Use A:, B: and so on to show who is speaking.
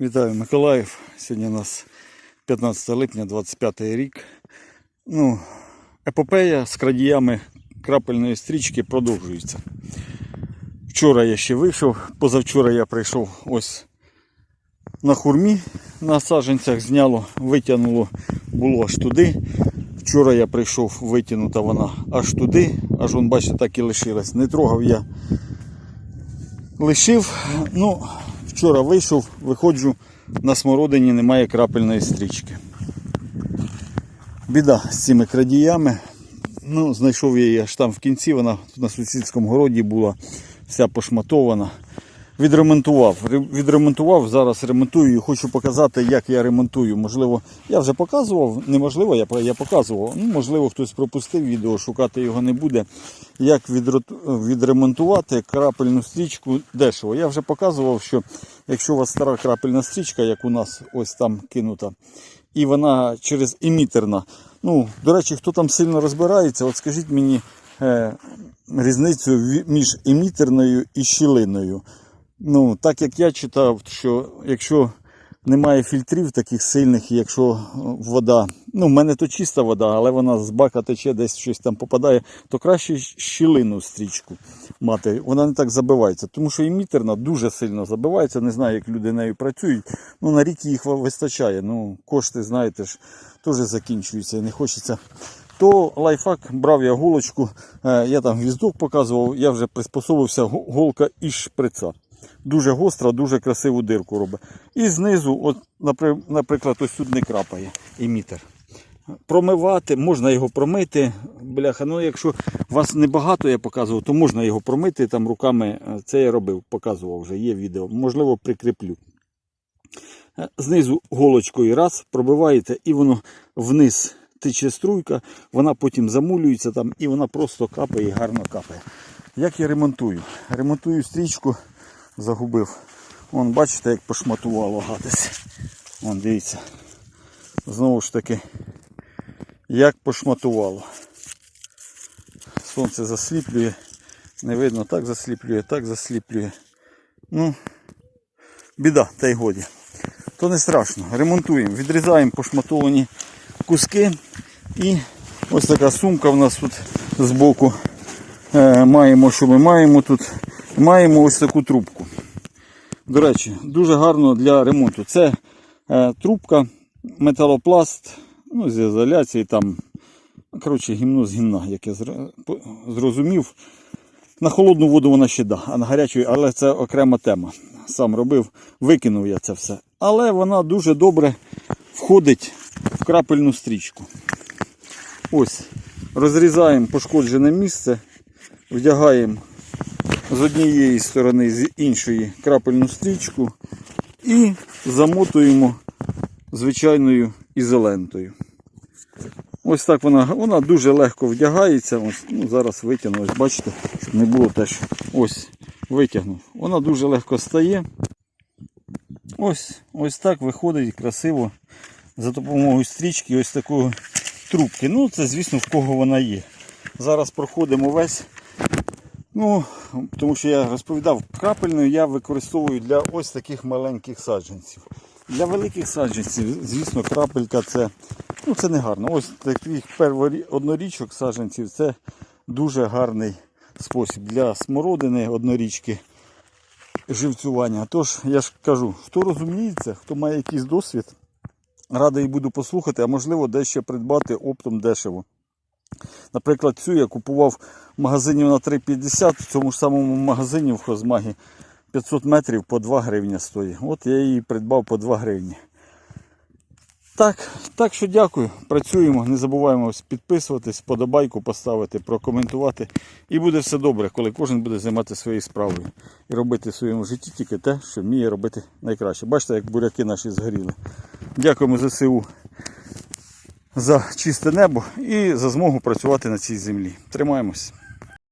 A: Вітаю Миколаїв. Сьогодні у нас 15 липня 25 рік. Ну, епопея з крадіями крапельної стрічки продовжується. Вчора я ще вийшов, позавчора я прийшов ось на хурмі на саджанцях, зняло, витягнуло, було аж туди. Вчора я прийшов, витягнута вона аж туди, аж вон, бачите, так і лишилась. Не трогав я лишив. Ну, вчора вийшов, виходжу, на смородині немає крапельної стрічки. Біда з цими крадіями. Ну, знайшов я її аж там в кінці, вона на сусідському городі була вся пошматована. Відремонтував. Відремонтував, зараз ремонтую і хочу показати, як я ремонтую. Можливо, я вже показував, неможливо, я, я показував. Ну, можливо, хтось пропустив відео, шукати його не буде. Як відремонтувати крапельну стрічку дешево. Я вже показував, що якщо у вас стара крапельна стрічка, як у нас ось там кинута, і вона через емітерна. Ну, до речі, хто там сильно розбирається, от скажіть мені е, різницю між емітерною і щілиною. Ну, так як я читав, що якщо немає фільтрів таких сильних, якщо е, вода, ну, в мене то чиста вода, але вона з бака тече, десь щось там попадає, то краще щілину стрічку мати. Вона не так забивається. Тому що емітерна дуже сильно забивається. Не знаю, як люди нею працюють. Ну, на рік їх вистачає. Ну, кошти, знаєте ж, теж закінчуються і не хочеться. То лайфхак брав я голочку, е, я там гвіздок показував, я вже приспособився голка із шприца. Дуже гостра, дуже красиву дирку робить. І знизу, от, наприклад, ось тут не крапає емітер. Промивати, можна його промити. Бляха, ну якщо вас небагато я показував, то можна його промити там руками. Е, Це я робив, показував вже, є відео. Можливо, прикріплю. Е, Знизу голочкою раз пробиваєте, і воно вниз тече струйка, вона потім замулюється там і вона просто капає гарно капає. Як я ремонтую? Ремонтую стрічку, загубив. Вон, бачите, як пошматувало гадись. Вон, дивіться. Знову ж таки, як пошматувало. Сонце засліплює. Не видно, так засліплює, так засліплює. Ну, біда, та й годі. То не страшно. Ремонтуємо, відрізаємо пошматовані куски. І ось така сумка в нас тут збоку. Е, маємо, що ми маємо тут. Маємо ось таку трубку. До речі, дуже гарно для ремонту. Це е, трубка, металопласт, ну, з ізоляції там. Коротше, гімно з гімна, як я зрозумів. На холодну воду вона ще да, а на гарячу, але це окрема тема. Сам робив, викинув я це все. Але вона дуже добре входить в крапельну стрічку. Ось, розрізаємо пошкоджене місце, вдягаємо з однієї сторони, з іншої крапельну стрічку і замотуємо звичайною ізолентою. Ось так вона, вона дуже легко вдягається. Ось, ну, зараз витягну, ось бачите, щоб не було теж. Ось, витягнув. Вона дуже легко стає. Ось, ось так виходить красиво за допомогою стрічки ось такої трубки. Ну, це, звісно, в кого вона є. Зараз проходимо весь. Ну, тому що я розповідав, крапельною я використовую для ось таких маленьких саджанців. Для великих саджанців, звісно, крапелька це, ну, це не гарно. Ось таких перворі- однорічок саджанців це дуже гарний спосіб для смородини однорічки живцювання. Тож, я ж кажу, хто розуміється, хто має якийсь досвід, радий буду послухати, а можливо дещо придбати оптом дешево. Наприклад, цю я купував в магазині на 3,50, в цьому ж самому магазині в Хозмагі 500 метрів по 2 гривні стоїть. От я її придбав по 2 гривні. Так, так що дякую. Працюємо. Не забуваємо підписуватись, подобайку поставити, прокоментувати. І буде все добре, коли кожен буде займатися своєю справою і робити в своєму житті тільки те, що вміє робити найкраще. Бачите, як буряки наші згоріли. Дякуємо ЗСУ за чисте небо і за змогу працювати на цій землі. Тримаємось.